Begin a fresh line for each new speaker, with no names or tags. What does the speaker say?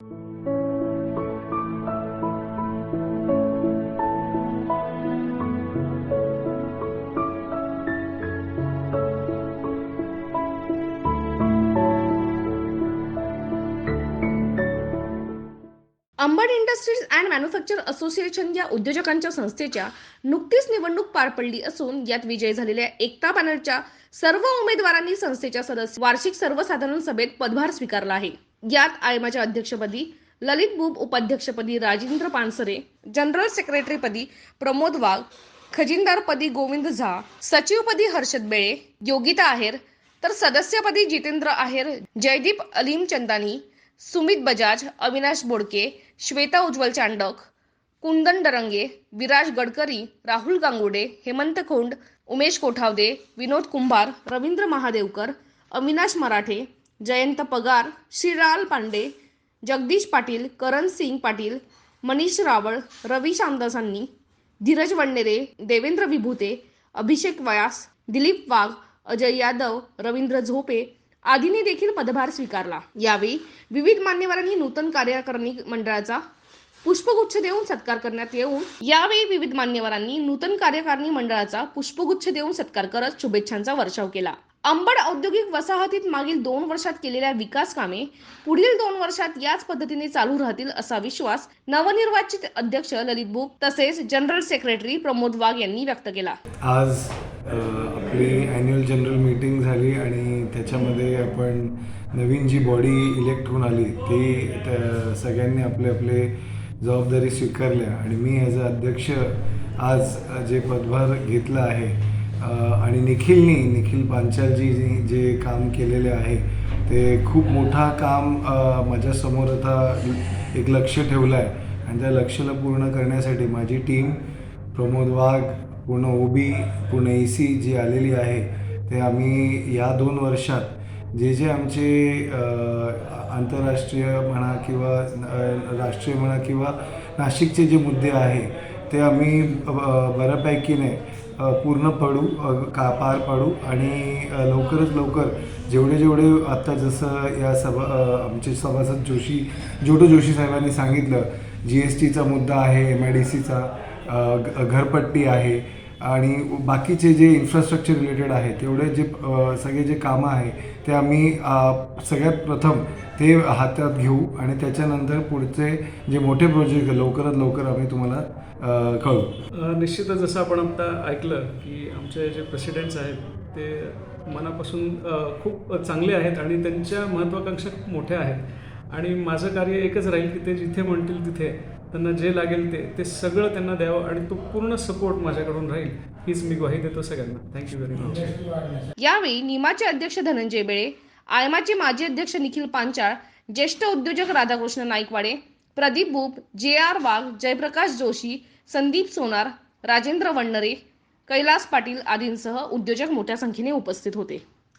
Ambad industries and manufacture association या उद्योजकांच्या संस्थेच्या नुकतीच निवडणूक पार पडली असून यात विजयी झालेल्या एकता पॅनलच्या सर्व उमेदवारांनी संस्थेच्या सदस्य वार्षिक सर्वसाधारण सभेत पदभार स्वीकारला आहे. यात आयमाच्या अध्यक्षपदी ललित बुब उपाध्यक्षपदी राजेंद्र पानसरे जनरल सेक्रेटरीपदी प्रमोद वाघ खजिनदारपदी गोविंद झा सचिवपदी हर्षद बेळे योगिता आहेर तर सदस्यपदी जितेंद्र आहेर जयदीप अलीम चंदानी सुमित बजाज अविनाश बोडके श्वेता उज्ज्वल चांडक कुंदन डरंगे विराज गडकरी राहुल गांगुडे हेमंत खोंड उमेश कोठावदे विनोद कुंभार रवींद्र महादेवकर अविनाश मराठे जयंत पगार श्रीराल पांडे जगदीश पाटील करण सिंग पाटील मनीष रावळ रवी शामदासांनी धीरज वंडेरे देवेंद्र विभूते अभिषेक व्यास दिलीप वाघ अजय यादव रवींद्र झोपे आदींनी देखील पदभार स्वीकारला. यावेळी विविध मान्यवरांनी नूतन कार्यकारिणी मंडळाचा पुष्पगुच्छ देऊन सत्कार करण्यात येऊन यावेळी विविध मान्यवरांनी नूतन कार्यकारिणी मंडळाचा पुष्पगुच्छ देऊन सत्कार करत शुभेच्छांचा वर्षाव केला. अंबड औद्योगिक वसाहतीत मागील दोन वर्षात केलेल्या विकास कामे पुढील दोन वर्षात याच पद्धतीने चालू राहतील असा विश्वास नवनिर्वाचित अध्यक्ष ललित बुक तसेच जनरल सेक्रेटरी प्रमोद वाघ यांनी व्यक्त केला.
आज आपली अॅन्युअल जनरल मीटिंग झाली आणि त्याच्यामध्ये आपण नवीन जी बॉडी इलेक्ट होऊन आली ती सगळ्यांनी आपले आपले जबाबदारी स्वीकारल्या. आणि मी ॲज अ अध्यक्ष आज जे पदभार घेतलं आहे आणि निखिलनी निखिल पांचालजी जे- काम केलेले आहे ते खूप मोठा काम माझ्यासमोर आता एक लक्ष ठेवलं आहे आणि त्या लक्षला पूर्ण करण्यासाठी माझी टीम प्रमोद वाघ पूर्ण ओबी पूर्ण ए सी जी आलेली आहे ते आम्ही या दोन वर्षात जे जे आमचे आंतरराष्ट्रीय म्हणा किंवा राष्ट्रीय म्हणा किंवा नाशिकचे जे मुद्दे आहे ते आम्ही बऱ्यापैकीने पूर्ण पडू का पार पाडू आणि लवकरच लवकर जेवढे जेवढे आत्ता जसं या सभा आमचे सभासद जोशी जोटो जोशी साहेबांनी सांगितलं जी एस टीचा मुद्दा आहे एम आय डी सीचा घरपट्टी आहे आणि बाकीचे जे इन्फ्रास्ट्रक्चर रिलेटेड आहे तेवढे जे सगळे जे कामं आहे ते आम्ही सगळ्यात प्रथम ते हातात घेऊ आणि त्याच्यानंतर पुढचे जे मोठे प्रोजेक्ट लवकरात लवकर आम्ही तुम्हाला कळू
निश्चितच जसं आपण आता ऐकलं की आमचे जे प्रेसिडेंट्स आहेत ते मनापासून खूप चांगले आहेत आणि त्यांच्या महत्त्वाकांक्षा खूप मोठ्या आहेत. आणि माझं कार्य एकच राहील की ते जिथे म्हणतील तिथे त्यांना जे लागेल ते ते सगळं त्यांना द्यावं आणि तो पूर्ण सपोर्ट माझ्याकडून राहील हीच मी ग्वाही देतो सगळ्यांना. थँक्यू व्हेरी मच
यावेळी निमाचे अध्यक्ष धनंजय बेळे आयमाचे माजी अध्यक्ष निखिल पांचाळ ज्येष्ठ उद्योजक राधाकृष्ण नाईकवाडे प्रदीप बुप जे आर वाघ जयप्रकाश जोशी संदीप सोनार राजेंद्र वंडरे कैलास पाटील आदींसह उद्योजक मोठ्या संख्येने उपस्थित होते.